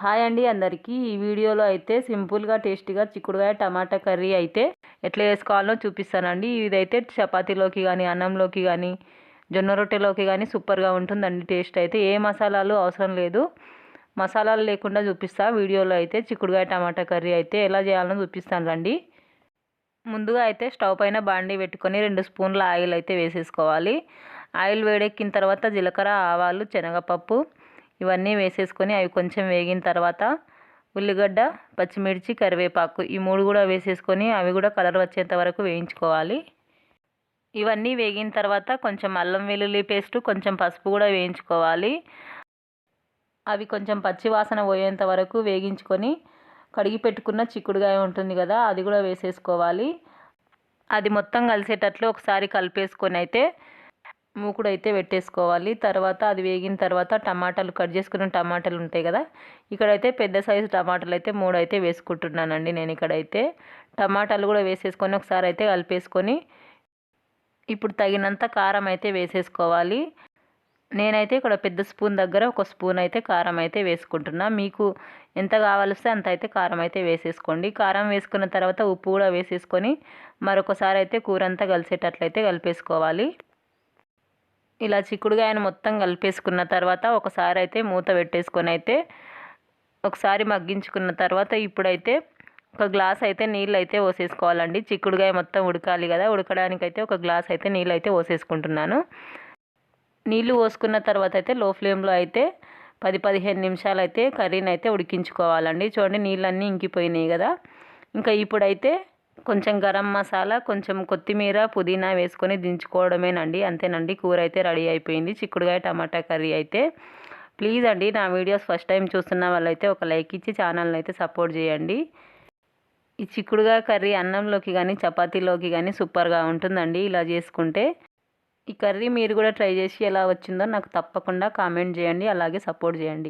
Hi అండి అందరికీ. ఈ వీడియోలో అయితే సింపుల్గా టేస్టీగా చిక్కుడుకాయ టమాటా కర్రీ అయితే ఎట్లా వేసుకోవాలో చూపిస్తానండి. ఇదైతే చపాతీలోకి కానీ అన్నంలోకి కానీ జొన్న రొట్టెలోకి కానీ సూపర్గా ఉంటుందండి. టేస్ట్ అయితే ఏ మసాలాలు అవసరం లేదు. మసాలాలు లేకుండా చూపిస్తా. వీడియోలో అయితే చిక్కుడుకాయ టమాటా కర్రీ అయితే ఎలా చేయాలో చూపిస్తాను రండి. ముందుగా అయితే స్టవ్ పైన బాండీ పెట్టుకొని రెండు స్పూన్ల ఆయిల్ అయితే వేసేసుకోవాలి. ఆయిల్ వేడెక్కిన తర్వాత జీలకర్ర ఆవాలు శనగపప్పు ఇవన్నీ వేసేసుకొని అవి కొంచెం వేగిన తర్వాత ఉల్లిగడ్డ పచ్చిమిర్చి కరివేపాకు ఈ మూడు కూడా వేసేసుకొని అవి కూడా కలర్ వచ్చేంత వరకు వేయించుకోవాలి. ఇవన్నీ వేగిన తర్వాత కొంచెం అల్లం వెల్లుల్లి పేస్ట్ కొంచెం పసుపు కూడా వేయించుకోవాలి. అవి కొంచెం పచ్చి వాసన పోయేంత వరకు వేగించుకొని కడిగి పెట్టుకున్న చిక్కుడుగాయ ఉంటుంది కదా అది కూడా వేసేసుకోవాలి. అది మొత్తం కలిసేటట్లు ఒకసారి కలిపేసుకొని అయితే మూకుడు అయితే పెట్టేసుకోవాలి. తర్వాత అది వేగిన తర్వాత టమాటాలు కట్ చేసుకున్న టమాటాలు ఉంటాయి కదా ఇక్కడైతే పెద్ద సైజు టమాటాలు అయితే మూడు అయితే వేసుకుంటున్నానండి నేను ఇక్కడైతే. టమాటాలు కూడా వేసేసుకొని ఒకసారి అయితే కలిపేసుకొని ఇప్పుడు తగినంత కారం అయితే వేసేసుకోవాలి. నేనైతే ఇక్కడ పెద్ద స్పూన్ దగ్గర ఒక స్పూన్ అయితే కారం అయితే వేసుకుంటున్నా. మీకు ఎంత కావాలిస్తే అంత అయితే కారం అయితే వేసేసుకోండి. కారం వేసుకున్న తర్వాత ఉప్పు కూడా వేసేసుకొని మరొకసారి అయితే కూర అంతా కలిసేటట్లయితే కలిపేసుకోవాలి. ఇలా చిక్కుడుగాయను మొత్తం కలిపేసుకున్న తర్వాత ఒకసారి అయితే మూత పెట్టేసుకొని అయితే ఒకసారి మగ్గించుకున్న తర్వాత ఇప్పుడైతే ఒక గ్లాస్ అయితే నీళ్ళు అయితే పోసేసుకోవాలండి. చిక్కుడుగాయ మొత్తం ఉడకాలి కదా ఉడకడానికైతే ఒక గ్లాస్ అయితే నీళ్ళు అయితే పోసేసుకుంటున్నాను. నీళ్ళు పోసుకున్న తర్వాత అయితే లో ఫ్లేమ్లో అయితే పది పదిహేను నిమిషాలు అయితే కర్రీని అయితే ఉడికించుకోవాలండి. చూడండి నీళ్ళన్నీ ఇంకిపోయినాయి కదా. ఇంకా ఇప్పుడైతే కొంచెం గరం మసాలా కొంచెం కొత్తిమీర పుదీనా వేసుకొని దించుకోవడమేనండి. అంతేనండి కూర అయితే రెడీ అయిపోయింది. చిక్కుడుకాయ టమాటా కర్రీ అయితే ప్లీజ్ అండి నా వీడియోస్ ఫస్ట్ టైం చూస్తున్న వాళ్ళైతే ఒక లైక్ ఇచ్చి ఛానల్ని అయితే సపోర్ట్ చేయండి. ఈ చిక్కుడుగా కర్రీ అన్నంలోకి కానీ చపాతీలోకి కానీ సూపర్గా ఉంటుందండి ఇలా చేసుకుంటే. ఈ కర్రీ మీరు కూడా ట్రై చేసి ఎలా వచ్చిందో నాకు తప్పకుండా కామెంట్ చేయండి అలాగే సపోర్ట్ చేయండి.